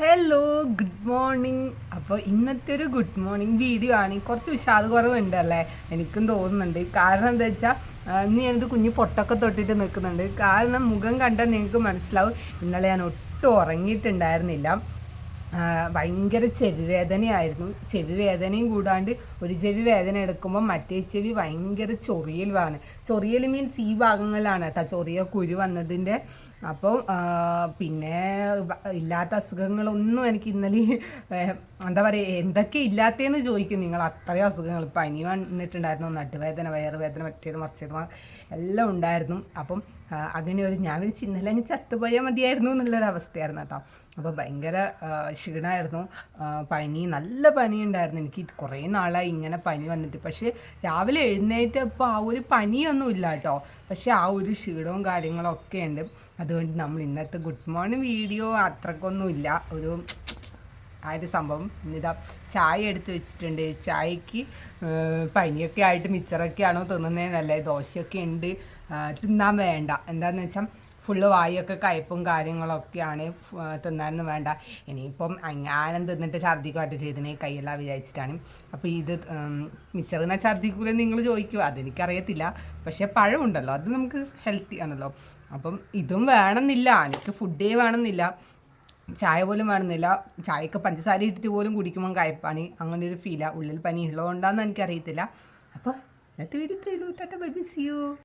Hello good morning അപ്പോൾ ഇന്നത്തെ ഒരു ഗുഡ് മോർണിംഗ് വീഡിയോ ആണ്. കുറച്ച് ഉഷാറ് കുറവുണ്ട് അല്ലേ? എനിക്കും തോന്നുന്നുണ്ട്. കാരണം എന്താ വെച്ചാൽ ഇന്ന് ഞാനൊരു കുഞ്ഞു പൊട്ടൊക്കെ തൊട്ടിട്ട് നിൽക്കുന്നുണ്ട്. കാരണം മുഖം കണ്ടാൽ നിങ്ങൾക്ക് മനസ്സിലാവും. ഇന്നലെ ഞാൻ ഒട്ടും ഉറങ്ങിയിട്ടുണ്ടായിരുന്നില്ല. ഭയങ്കര ചെവി വേദനയായിരുന്നു ചെവി വേദനയും കൂടാണ്ട് ഒരു ചെവി വേദന എടുക്കുമ്പോൾ മറ്റേ ചെവി ഭയങ്കര ചൊറിയൽ വാണ്. ചൊറിയൽ മീൻസ് ഈ ഭാഗങ്ങളിലാണ് കേട്ടോ ചൊറിയ കുരു വന്നതിന്റെ. അപ്പോൾ പിന്നെ ഇല്ലാത്ത അസുഖങ്ങളൊന്നും എനിക്ക് ഇന്നലെ എന്താ പറയുക എന്തൊക്കെ ഇല്ലാത്തതെന്ന് ചോദിക്കും. നിങ്ങൾ അത്രയും അസുഖങ്ങൾ പനി വന്നിട്ടുണ്ടായിരുന്നു നടുവേദന വയറുവേദന മറ്റേത് മറിച്ചത് എല്ലാം ഉണ്ടായിരുന്നു. അപ്പം അങ്ങനെ ഒരു ഞാൻ അങ്ങ് ചത്തുപോയാൽ മതിയായിരുന്നു എന്നുള്ളൊരു അവസ്ഥയായിരുന്നു കേട്ടോ. അപ്പോൾ ഭയങ്കര ക്ഷീണമായിരുന്നു പനി നല്ല പനി ഉണ്ടായിരുന്നു എനിക്ക് കുറേ നാളായി ഇങ്ങനെ പനി വന്നിട്ട്. പക്ഷേ രാവിലെ എഴുന്നേറ്റപ്പോൾ ആ ഒരു പനിയൊന്നും ഇല്ല കേട്ടോ. പക്ഷേ ആ ഒരു ക്ഷീണവും കാര്യങ്ങളൊക്കെ ഉണ്ട്. അതുകൊണ്ട് നമ്മൾ ഇന്നത്തെ ഗുഡ് മോർണിംഗ് വീഡിയോ അത്രക്കൊന്നും ഇല്ല ഒരു ആ ഒരു സംഭവം. ഇതാ ചായ എടുത്ത് വെച്ചിട്ടുണ്ട്. ചായക്ക് പനിയൊക്കെ ആയിട്ട് മിച്ചറൊക്കെയാണോ തിന്നുന്നത് നല്ല ദോശയൊക്കെ ഉണ്ട്. തിന്നാൻ വേണ്ട. എന്താണെന്ന് വെച്ചാൽ ഫുള്ള് വായൊക്കെ കയ്പും കാര്യങ്ങളൊക്കെയാണ് തിന്നാനൊന്നും വേണ്ട. ഇനിയിപ്പം ഞാനും തിന്നിട്ട് ഛർദിക്കുമായിട്ട് ചെയ്തിനെ കൈയെല്ലാം വിചാരിച്ചിട്ടാണ്. അപ്പോൾ ഇത് മിച്ചറിന ഛർദ്ദിക്കൂല നിങ്ങൾ ചോദിക്കുക അതെനിക്കറിയത്തില്ല. പക്ഷേ പഴമുണ്ടല്ലോ. അത് നമുക്ക് ഹെൽത്തി ആണല്ലോ. അപ്പം ഇതും വേണമെന്നില്ല. എനിക്ക് ഫുഡേ വേണമെന്നില്ല. ചായ പോലും വേണമെന്നില്ല. ചായക്ക് പഞ്ചസാര ഇട്ടിട്ട് പോലും കുടിക്കുമ്പോൾ കയപ്പാണി. അങ്ങനെ ഒരു ഫീലാണ് ഉള്ളിൽ പനി ഉള്ളതുകൊണ്ടാണെന്ന് എനിക്കറിയത്തില്ല അപ്പോൾ ഇന്നത്തെ video bye bye miss you